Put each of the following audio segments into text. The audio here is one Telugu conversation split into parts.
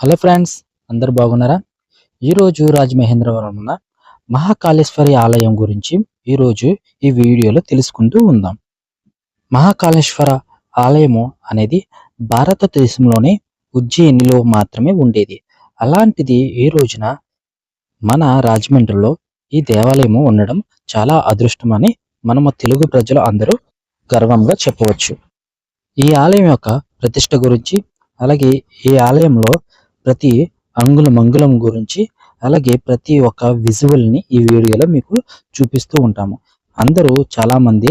హలో ఫ్రెండ్స్ అందరు బాగున్నారా? ఈరోజు రాజమహేంద్రవరం ఉన్న మహాకాళేశ్వరి ఆలయం గురించి ఈరోజు ఈ వీడియోలో తెలుసుకుంటూ ఉందాం. మహాకాళేశ్వర ఆలయము అనేది భారతదేశంలోనే ఉజ్జయినిలో మాత్రమే ఉండేది. అలాంటిది ఈ రోజున మన రాజమండ్రిలో ఈ దేవాలయము ఉండడం చాలా అదృష్టమని మనము తెలుగు ప్రజలు అందరూ గర్వంగా చెప్పవచ్చు. ఈ ఆలయం యొక్క ప్రతిష్ట గురించి అలాగే ఈ ఆలయంలో ప్రతి అంగుళం మంగుళం గురించి అలాగే ప్రతి ఒక్క విజువల్ని ఈ వీడియోలో మీకు చూపిస్తూ ఉంటాము. అందరూ చాలా మంది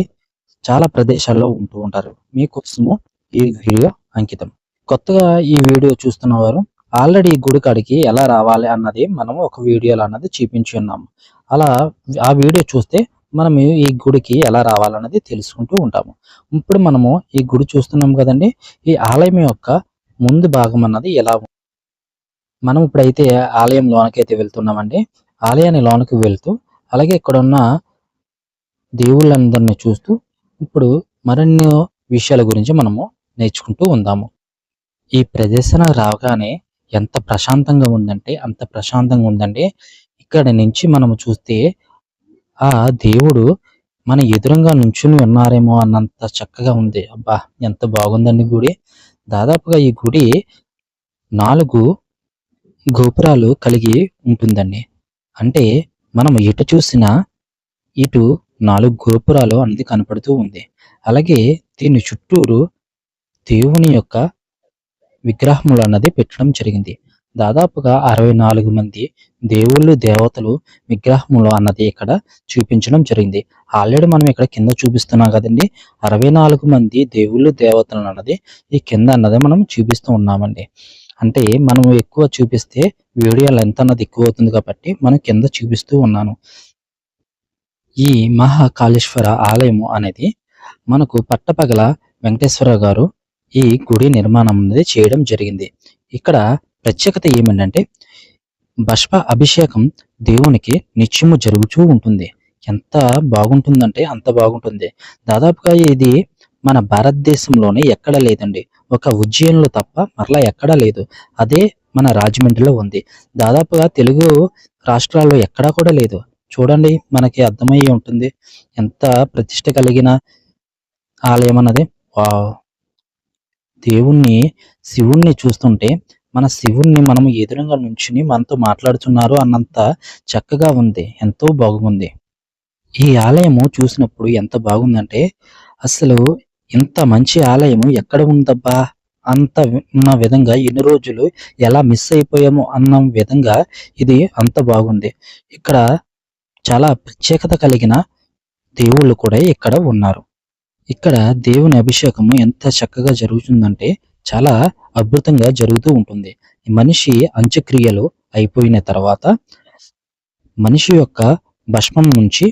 చాలా ప్రదేశాల్లో ఉంటూ ఉంటారు. మీకోసము ఈ వీడియో అంకితం. కొత్తగా ఈ వీడియో చూస్తున్న వారు ఆల్రెడీ గుడి కాడికి ఎలా రావాలి అన్నది మనం ఒక వీడియోలో అన్నది చూపించి ఉన్నాము. అలా ఆ వీడియో చూస్తే మనం ఈ గుడికి ఎలా రావాలన్నది తెలుసుకుంటూ ఉంటాము. ఇప్పుడు మనము ఈ గుడి చూస్తున్నాం కదండి. ఈ ఆలయం యొక్క ముందు భాగం అన్నది ఎలా మనం ఇప్పుడైతే ఆలయం లోనకైతే వెళ్తున్నామండి. ఆలయాన్ని లోనకి వెళ్తూ అలాగే ఇక్కడ ఉన్న దేవుళ్ళందరినీ చూస్తూ ఇప్పుడు మరిన్ని విషయాల గురించి మనము నేర్చుకుంటూ ఉందాము. ఈ ప్రదేశం రాగానే ఎంత ప్రశాంతంగా ఉందంటే అంత ప్రశాంతంగా ఉందండి. ఇక్కడ నుంచి మనము చూస్తే ఆ దేవుడు మన ఎదురుగా నుంచుని ఉన్నారేమో అన్నంత చక్కగా ఉంది. అబ్బా ఎంత బాగుందండి గుడి. దాదాపుగా ఈ గుడి నాలుగు గోపురాలు కలిగి ఉంటుందండి. అంటే మనం ఎటు చూసినా ఇటు నాలుగు గోపురాలు అనేది కనపడుతూ ఉంది. అలాగే దీని చుట్టూరు దేవుని యొక్క విగ్రహములు అన్నది పెట్టడం జరిగింది. దాదాపుగా అరవై నాలుగు మంది దేవుళ్ళు దేవతలు విగ్రహములు అన్నది ఇక్కడ చూపించడం జరిగింది. ఆల్రెడీ మనం ఇక్కడ కింద చూపిస్తున్నాం కదండి. అరవై నాలుగు మంది దేవుళ్ళు దేవతలు అన్నది ఈ కింద అన్నది మనం చూపిస్తూ ఉన్నామండి. అంటే మనం ఎక్కువ చూపిస్తే వీడియో లెంత్ అన్నది ఎక్కువ అవుతుంది కాబట్టి మనం కింద చూపిస్తూ ఉన్నాను. ఈ మహాకాళేశ్వర ఆలయము అనేది మనకు పట్టపగల వెంకటేశ్వర గారు ఈ గుడి నిర్మాణం అనేది చేయడం జరిగింది. ఇక్కడ ప్రత్యేకత ఏమిటంటే భస్మ అభిషేకం దేవునికి నిత్యము జరుగుతూ ఉంటుంది. ఎంత బాగుంటుందంటే అంత బాగుంటుంది. దాదాపుగా ఇది మన భారతదేశంలోనే ఎక్కడ లేదండి. ఒక ఉజ్జయిన్లో తప్ప మరలా ఎక్కడా లేదు. అదే మన రాజమండ్రిలో ఉంది. దాదాపుగా తెలుగు రాష్ట్రాల్లో ఎక్కడా కూడా లేదు. చూడండి మనకి అర్థమయ్యి ఉంటుంది. ఎంత ప్రతిష్ట కలిగిన ఆలయం అన్నది. వావ్! దేవుణ్ణి శివుణ్ణి చూస్తుంటే మన శివుణ్ణి మనం ఎదురుగా నుంచుని మనతో మాట్లాడుతున్నారు అన్నంత చక్కగా ఉంది. ఎంతో బాగుంది. ఈ ఆలయము చూసినప్పుడు ఎంత బాగుందంటే అసలు ఇంత మంచి ఆలయము ఎక్కడ ఉందబ్బా? అంత ఉన్న విధంగా ఎన్ని రోజులు ఎలా మిస్ అయిపోయాము అన్న విధంగా ఇది అంత బాగుంది. ఇక్కడ చాలా ప్రత్యేకత కలిగిన దేవుళ్ళు కూడా ఇక్కడ ఉన్నారు. ఇక్కడ దేవుని అభిషేకము ఎంత చక్కగా జరుగుతుందంటే చాలా అద్భుతంగా జరుగుతూ ఉంటుంది. మనిషి అంత్యక్రియలు అయిపోయిన తర్వాత మనిషి యొక్క భస్మం నుంచి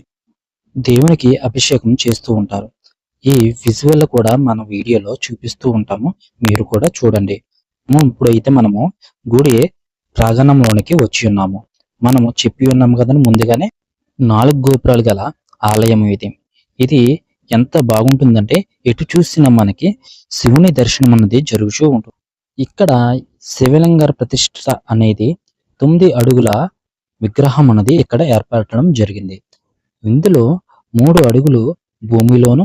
దేవునికి అభిషేకం చేస్తూ ఉంటారు. ఈ విజువల్ కూడా మన వీడియోలో చూపిస్తూ ఉంటాము. మీరు కూడా చూడండి. ఇప్పుడైతే మనము గుడి ప్రాంగణంలోనికి వచ్చి ఉన్నాము. మనము చెప్పి ఉన్నాము కదండి ముందుగానే. నాలుగు గోపురాలు గల ఆలయం ఇది. ఇది ఎంత బాగుంటుందంటే ఎటు చూసినా మనకి శివుని దర్శనం అన్నది జరుగుతూ ఉంటుంది. ఇక్కడ శివలింగ ప్రతిష్ఠ అనేది తొమ్మిది అడుగుల విగ్రహం అన్నది ఇక్కడ ఏర్పడటం జరిగింది. ఇందులో మూడు అడుగులు భూమిలోను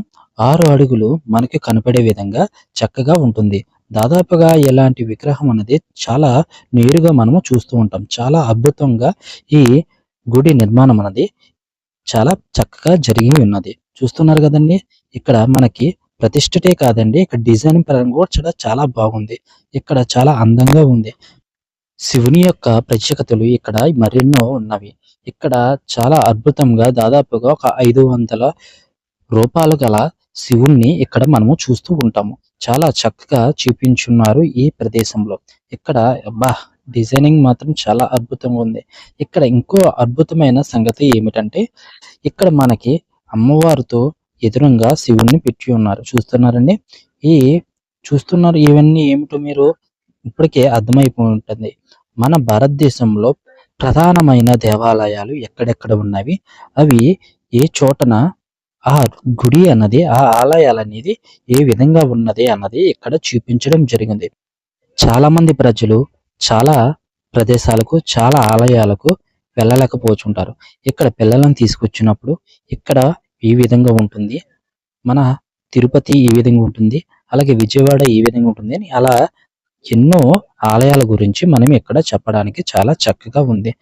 ఆరు అడుగులు మనకి కనపడే విధంగా చక్కగా ఉంటుంది. దాదాపుగా ఇలాంటి విగ్రహం అనేది చాలా నేరుగా మనము చూస్తూ ఉంటాం. చాలా అద్భుతంగా ఈ గుడి నిర్మాణం అనేది చాలా చక్కగా జరిగి ఉన్నది. చూస్తున్నారు కదండి? ఇక్కడ మనకి ప్రతిష్టటే కాదండి. ఇక్కడ డిజైన్ పరంగా కూడా చాలా బాగుంది. ఇక్కడ చాలా అందంగా ఉంది. శివుని యొక్క ప్రత్యేకతలు ఇక్కడ మరెన్నో ఉన్నవి. ఇక్కడ చాలా అద్భుతంగా దాదాపుగా ఒక ఐదు వందల రూపాలు గల శివుణ్ణి ఇక్కడ మనము చూస్తూ ఉంటాము. చాలా చక్కగా చూపించున్నారు ఈ ప్రదేశంలో. ఇక్కడ అబ్బా డిజైనింగ్ మాత్రం చాలా అద్భుతంగా ఉంది. ఇక్కడ ఇంకో అద్భుతమైన సంగతి ఏమిటంటే ఇక్కడ మనకి అమ్మవారితో ఎదురుగా శివుణ్ణి పెట్టి ఉన్నారు. చూస్తున్నారండి? ఈ చూస్తున్నారు ఇవన్నీ ఏమిటో మీరు ఇప్పటికే అర్థమైపోయి ఉంటుంది మన భారతదేశంలో ప్రధానమైన దేవాలయాలు ఎక్కడెక్కడ ఉన్నవి? అవి ఏ చోటన ఆ గుడి అన్నది ఆ ఆలయాలు అనేది ఏ విధంగా ఉన్నది అన్నది ఇక్కడ చూపించడం జరిగింది. చాలా మంది ప్రజలు చాలా ప్రదేశాలకు చాలా ఆలయాలకు వెళ్ళలేకపోతుంటారు. ఇక్కడ పిల్లలను తీసుకొచ్చినప్పుడు ఇక్కడ ఈ విధంగా ఉంటుంది. మన తిరుపతి ఈ విధంగా ఉంటుంది. అలాగే విజయవాడ ఈ విధంగా ఉంటుంది అని అలా ఎన్నో ఆలయాల గురించి మనం ఇక్కడ చెప్పడానికి చాలా చక్కగా ఉంది.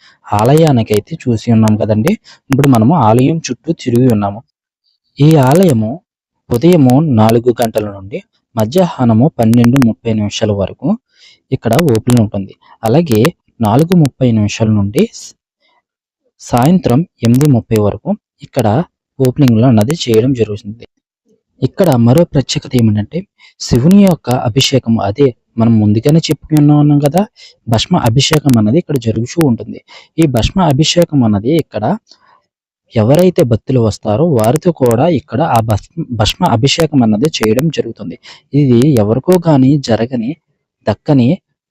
ఆలయానికి అయితే చూసి ఉన్నాం కదండి. ఇప్పుడు మనము ఆలయం చుట్టూ తిరిగి ఉన్నాము. ఈ ఆలయము ఉదయము నాలుగు గంటల నుండి మధ్యాహ్నము పన్నెండు ముప్పై నిమిషాల వరకు ఇక్కడ ఓపెన్ ఉంటుంది. అలాగే నాలుగు ముప్పై నిమిషాల నుండి సాయంత్రం ఎనిమిది ముప్పై వరకు ఇక్కడ ఓపెనింగ్లో అన్నది చేయడం జరుగుతుంది. ఇక్కడ మరో ప్రత్యేకత ఏమిటంటే శివుని యొక్క అభిషేకం అదే మనం ముందుగానే చెప్పుకుని ఉన్నాం కదా భస్మ అభిషేకం అన్నది ఇక్కడ జరుగుతూ ఉంటుంది. ఈ భస్మ అభిషేకం అన్నది ఇక్కడ ఎవరైతే భక్తులు వస్తారో వారితో కూడా ఇక్కడ ఆ భస్మ భస్మ అభిషేకం అన్నది చేయడం జరుగుతుంది. ఇది ఎవరికో కానీ జరగని దక్కని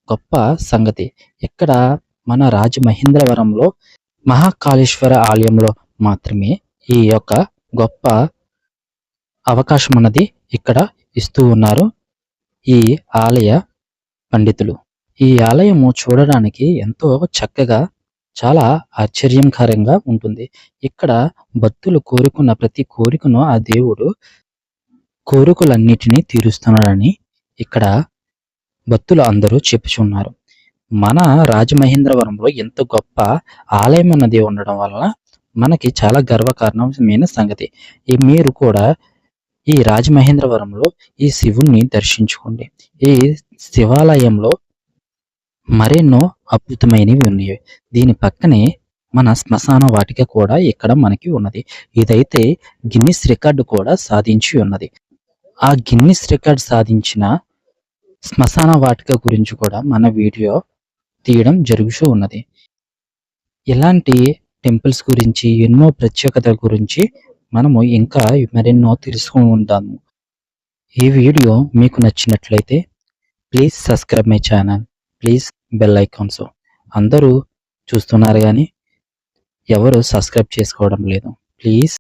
గొప్ప సంగతి. ఇక్కడ మన రాజమహేంద్రవరంలో మహాకాళేశ్వర ఆలయంలో మాత్రమే ఈ యొక్క గొప్ప అవకాశం అన్నది ఇక్కడ ఇస్తూ ఉన్నారు ఈ ఆలయ పండితులు. ఈ ఆలయము చూడడానికి ఎంతో చక్కగా చాలా ఆశ్చర్యంకరంగా ఉంటుంది. ఇక్కడ భక్తులు కోరుకున్న ప్రతి కోరికను ఆ దేవుడు కోరికలన్నిటినీ తీరుస్తున్నాడని ఇక్కడ భక్తులు అందరూ చెప్పుచున్నారు. మన రాజమహేంద్రవరంలో ఎంత గొప్ప ఆలయం అన్నది ఉండడం వలన మనకి చాలా గర్వకారణమైన సంగతి. ఈ మీరు కూడా ఈ రాజమహేంద్రవరంలో ఈ శివుణ్ణి దర్శించుకోండి. ఈ శివాలయంలో మరెన్నో అద్భుతమైనవి ఉన్నాయి దీని పక్కనే మన శ్మశాన వాటిక కూడా ఇక్కడ మనకి ఉన్నది. ఇదైతే గిన్నిస్ రికార్డు కూడా సాధించి ఉన్నది. ఆ గిన్నిస్ రికార్డ్ సాధించిన శ్మశాన వాటిక గురించి కూడా మన వీడియో తీయడం జరుగుతూ ఉన్నది. ఇలాంటి టెంపుల్స్ గురించి ఎన్నో ప్రత్యేకతల గురించి మనము ఇంకా మరెన్నో తెలుసుకుని ఉంటాము. ఈ వీడియో మీకు నచ్చినట్లయితే please subscribe my channel. Please bell icons అందరూ చూస్తున్నారు కానీ ఎవరు సబ్స్క్రైబ్ చేసుకోవడం లేదు. ప్లీజ్